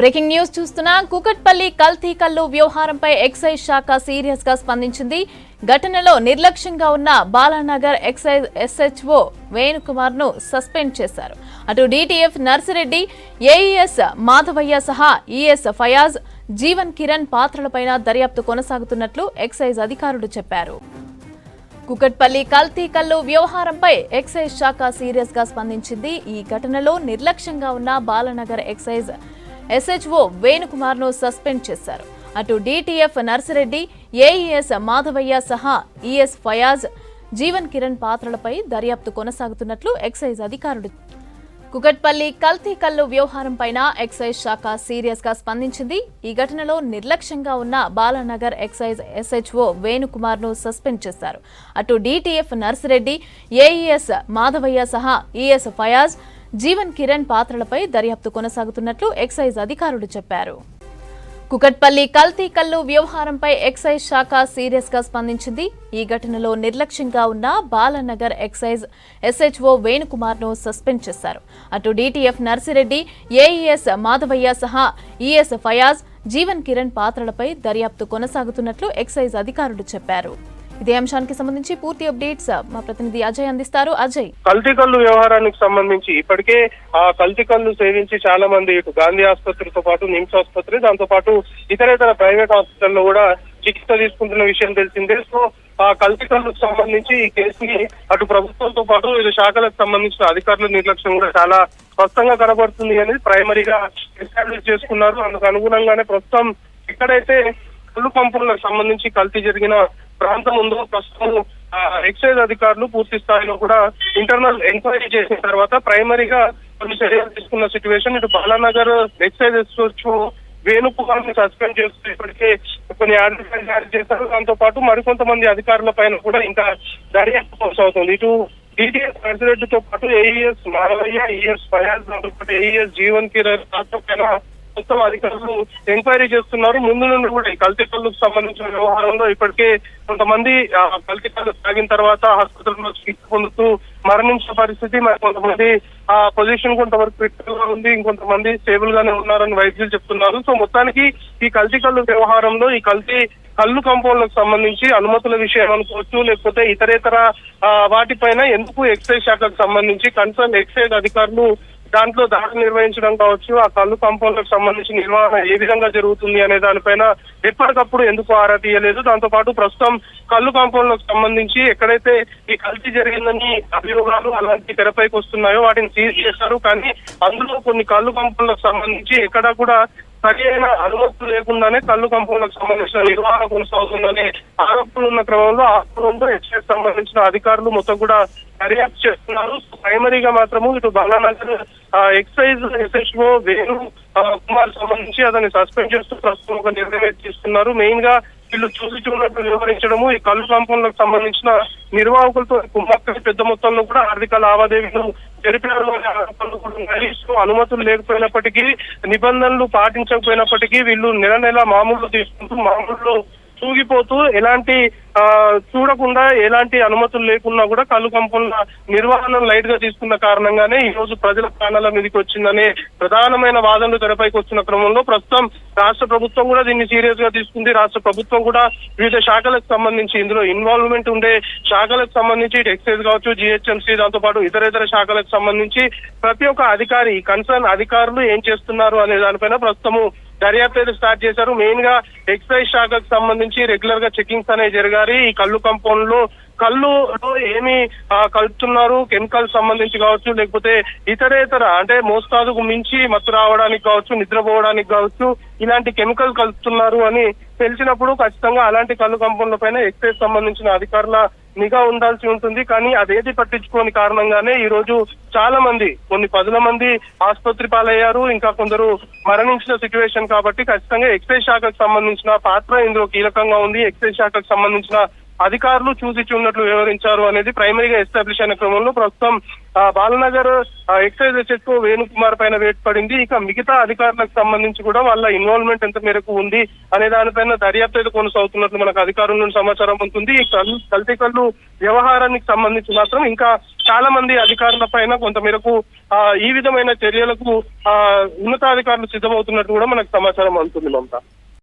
Breaking news చూస్తున్నా కుకట్పల్లి కల్తీ కల్లు వ్యవహారంపై ఎక్సైజ్ శాఖ సీరియస్గా స్పందించింది. ఘటనలో నిర్లక్ష్యంగా ఉన్న బాలానగర్ ఎక్సైజ్ ఎస్హెచ్ఓ వేణుకుమార్ను సస్పెండ్ చేశారు. అటు డీటీఎఫ్ నర్సిరెడ్డి ఏఈఎస్ మాధవయ్య సహా ఈఎస్ ఫయాజ్ జీవన్ కిరణ్ పాత్రలపైన దర్యాప్తు కొనసాగుతున్నట్లు ఎక్సైజ్ అధికారులు చెప్పారు. కుకట్పల్లి కల్తీ కల్లు వ్యవహారంపై ఎక్సైజ్ శాఖ సీరియస్గా స్పందించింది. ఈ ఘటనలో నిర్లక్ష్యంగా ఉన్న బాలనగర్ ఎక్సైజ్ ఎస్హెచ్ఓ వేణుకుమార్ను సస్పెండ్ చేశారు. అటు డిటిఎఫ్ నర్సిరెడ్డి ఏఈఎస్ మాధవయ్య సహా ఈఎస్ ఫయాజ్ జీవన్ కిరణ్ పాత్రలపై దర్యాప్తు కొనసాగుతున్నట్లు ఎక్సైజ్ అధికారులు కుకట్పల్లి కల్తీ కల్లు వ్యవహారం పైన ఎక్సైజ్ శాఖ సీరియస్గా స్పందించింది. ఈ ఘటనలో నిర్లక్ష్యంగా ఉన్న బాలానగర్ ఎక్సైజ్ ఎస్హెచ్ఓ వేణుకుమార్ను సస్పెండ్ చేశారు. అటు డిటిఎఫ్ నర్సిరెడ్డి ఏఈఎస్ మాధవయ్య సహా ఈఎస్ ఫయాజ్ జీవన్ కిరణ్ పాత్రలపై దర్యాప్తు కొనసాగుతున్నట్లు ఎక్సైజ్ అధికారులు చెప్పారు. కుకట్పల్లి కల్తీ కల్లు వ్యవహారంపై ఎక్సైజ్ శాఖ సీరియస్గా స్పందించింది. ఈ ఘటనలో నిర్లక్ష్యంగా ఉన్న బాలనగర్ ఎక్సైజ్ ఎస్హెచ్ఓ వేణుకుమార్ను సస్పెండ్ చేశారు. అటు డీటీఎఫ్ నర్సిరెడ్డి ఏఈఎస్ మాధవయ్య సహా ఈఎస్ ఫయాజ్ జీవన్ కిరణ్ పాత్రలపై దర్యాప్తు కొనసాగుతున్నట్లు ఎక్సైజ్ అధికారులు చెప్పారు. ఇదే అంశానికి సంబంధించి పూర్తి అప్డేట్స్ మా ప్రతినిధి అజయ్ అందిస్తారు. అజయ్. కల్తీ కళ్ళు వ్యవహారానికి సంబంధించి ఇప్పటికే ఆ కల్తీ కళ్ళు సేవించి చాలా మంది ఇటు గాంధీ ఆసుపత్రితో పాటు నిమ్స్ ఆసుపత్రి దాంతో పాటు ఇతర ఇతర ప్రైవేట్ హాస్పిటల్లో కూడా చికిత్స తీసుకుంటున్న విషయం తెలిసిందే. సో ఆ కల్తీ కల్లుకు సంబంధించి ఈ కేసుని అటు ప్రభుత్వంతో పాటు వివిధ శాఖలకు సంబంధించిన అధికారుల నిర్లక్ష్యం కూడా చాలా స్పష్టంగా కనబడుతుంది అనేది ప్రైమరీగా ఎస్టాబ్లిష్ చేసుకున్నారు. అందుకు అనుగుణంగానే ప్రస్తుతం ఎక్కడైతే కళ్ళు పంపులకు సంబంధించి కల్తీ జరిగిన ప్రాంతం ఉందో ప్రస్తుతం ఎక్సైజ్ అధికారులు పూర్తి స్థాయిలో కూడా ఇంటర్నల్ ఎంక్వైరీ చేసిన తర్వాత ప్రైమరీగా కొన్ని చర్యలు తీసుకున్న సిచ్యువేషన్ ఇటు Balanagar excise SO Venukumar suspend చేస్తూ ఇప్పటికే కొన్ని ఆర్డర్ జారీ చేశారు. దాంతో పాటు మరికొంతమంది అధికారుల పైన కూడా ఇంకా దర్యాప్తు కొనసాగుతుంది. ఇటు డిటిఎస్ నర్సిరెడ్డితో పాటు ఏఈఎస్ మాధవయ్య ఈఎస్ ఫయాజ్ దాంతో పాటు ఏఈఎస్ జీవన్ కిరణ్ దాంతో పైన మొత్తం అధికారులు ఎంక్వైరీ చేస్తున్నారు. ముందు నుండి కూడా ఈ కల్తీ కళ్ళకు సంబంధించిన వ్యవహారంలో ఇప్పటికే కొంతమంది కల్తీ కళ్ళు తాగిన తర్వాత ఆసుపత్రిలో చికిత్స పొందుతూ మరణించిన పరిస్థితి. మరి కొంతమంది ఆ పొజిషన్ కొంతవరకు క్రిటికల్గా ఉంది. ఇంకొంతమంది స్టేబుల్ గానే ఉన్నారని వైద్యులు చెప్తున్నారు. సో మొత్తానికి ఈ కల్తీ కళ్ళు వ్యవహారంలో ఈ కల్తీ కళ్ళు కంపౌండ్లకు సంబంధించి అనుమతుల విషయం అనుకోవచ్చు లేకపోతే ఇతరేతర ఆ, వాటిపైన ఎందుకు ఎక్సైజ్ శాఖకు సంబంధించి కన్సర్న్ ఎక్సైజ్ అధికారులు దాంట్లో దాడి నిర్వహించడం కావచ్చు ఆ కళ్ళు కాంపౌండ్లకు సంబంధించిన నిర్వహణ ఏ విధంగా జరుగుతుంది అనే దానిపైన ఎప్పటికప్పుడు ఎందుకు ఆరా తీయలేదు. దాంతో పాటు ప్రస్తుతం కళ్ళు కాంపౌండ్లకు సంబంధించి ఎక్కడైతే ఈ కల్తీ జరిగిందని అభియోగాలు అలాంటి తెరపైకి వస్తున్నాయో వాటిని సీజ్ చేశారు కానీ అందులో కొన్ని కళ్ళు కాంపౌండ్లకు సంబంధించి ఎక్కడ కూడా సరి అయిన అనుమతులు లేకుండానే కళ్ళు కంపౌండ్లకు సంబంధించిన నిర్వహణ కొనసాగుతుందనే ఆరోపణలు ఉన్న క్రమంలో ఆరోపణలో హెచ్ఎస్ సంబంధించిన అధికారులు మొత్తం కూడా దర్యాప్తు చేస్తున్నారు. ప్రైమరీగా మాత్రము ఇటు బాలానగర్ ఎక్సైజ్ ఎస్ఎస్ఓ వేణు కుమార్ సంబంధించి అతన్ని సస్పెండ్ చేస్తూ ప్రస్తుతం ఒక నిర్ణయం తీసుకున్నారు. మెయిన్గా వీళ్ళు చూసి చూడట్టు వివరించడము ఈ కళ్ళు కాంపౌండ్లకు సంబంధించిన నిర్వాహకులతో కుమార్తె పెద్ద మొత్తంలో కూడా ఆర్థిక లావాదేవీలు జరిపినారు సో అనుమతులు లేకపోయినప్పటికీ నిబంధనలు పాటించకపోయినప్పటికీ వీళ్ళు నెల నెల మామూలు తీసుకుంటూ మామూలు తూగిపోతూ ఎలాంటి ఆ, చూడకుండా ఎలాంటి అనుమతులు లేకున్నా కూడా కళ్ళు కంపంల నిర్వహణ లైట్గా తీసుకున్న కారణంగానే ఈ రోజు ప్రజల ప్రాణాల మీదకి వచ్చిందనే ప్రధానమైన వాదనలు తెరపైకి వచ్చిన క్రమంలో ప్రస్తుతం రాష్ట్ర ప్రభుత్వం కూడా దీన్ని సీరియస్గా తీసుకుంది. రాష్ట్ర ప్రభుత్వం కూడా వివిధ శాఖలకు సంబంధించి ఇందులో ఇన్వాల్వ్మెంట్ ఉండే శాఖలకు సంబంధించి ఇటు ఎక్సైజ్ కావచ్చు జిహెచ్ఎంసీ దాంతో పాటు ఇతర ఇతర శాఖలకు సంబంధించి ప్రతి ఒక్క అధికారి కన్సర్న్ అధికారులు ఏం చేస్తున్నారు అనే దానిపైన ప్రస్తుతము దర్యాప్తు అయితే స్టార్ట్ చేశారు. మెయిన్గా ఎక్సైజ్ శాఖకు సంబంధించి రెగ్యులర్గా చెకింగ్స్ అనేవి జరగాలి. ఈ కళ్ళు కంపౌండ్లో కళ్ళులో ఏమి కలుపుతున్నారు కెమికల్ సంబంధించి కావచ్చు లేకపోతే ఇతరేతర అంటే మోస్తాదుకు మించి మత్తు రావడానికి కావచ్చు నిద్రపోవడానికి కావచ్చు ఇలాంటి కెమికల్ కలుపుతున్నారు అని తెలిసినప్పుడు ఖచ్చితంగా అలాంటి కళ్ళు కంపెనీల పైన ఎక్సైజ్ సంబంధించిన అధికారుల నిఘా ఉండాల్సి ఉంటుంది. కానీ అదేది పట్టించుకోని కారణంగానే ఈ రోజు చాలా మంది కొన్ని పదుల మంది ఆసుపత్రి పాలయ్యారు. ఇంకా కొందరు మరణించిన సిచ్యువేషన్ కాబట్టి ఖచ్చితంగా ఎక్సైజ్ శాఖకు సంబంధించిన పాత్ర ఇందులో కీలకంగా ఉంది. ఎక్సైజ్ శాఖకు సంబంధించిన అధికారులు చూసి చూడనట్లు వివరించారు అనేది ప్రైమరీగా ఎస్టాబ్లిష్ అయిన క్రమంలో ప్రస్తుతం బాలనగర్ ఎక్సైజ్ చెక్కు వేణుకుమార్ పైన వేటు పడింది ఇక మిగతా అధికారులకు సంబంధించి కూడా వాళ్ళ ఇన్వాల్వ్మెంట్ ఎంత మేరకు ఉంది అనే దానిపైన దర్యాప్తు అయితే కొనసాగుతున్నట్లు మనకు అధికారుల నుండి సమాచారం ఉంటుంది ఈ కల్తీ కళ్ళు వ్యవహారానికి సంబంధించి మాత్రం ఇంకా చాలా మంది అధికారుల పైన కొంత మేరకు ఈ విధమైన చర్యలకు ఆ, ఉన్నతాధికారులు సిద్ధమవుతున్నట్టు కూడా మనకు సమాచారం అందుతుంది మమతా.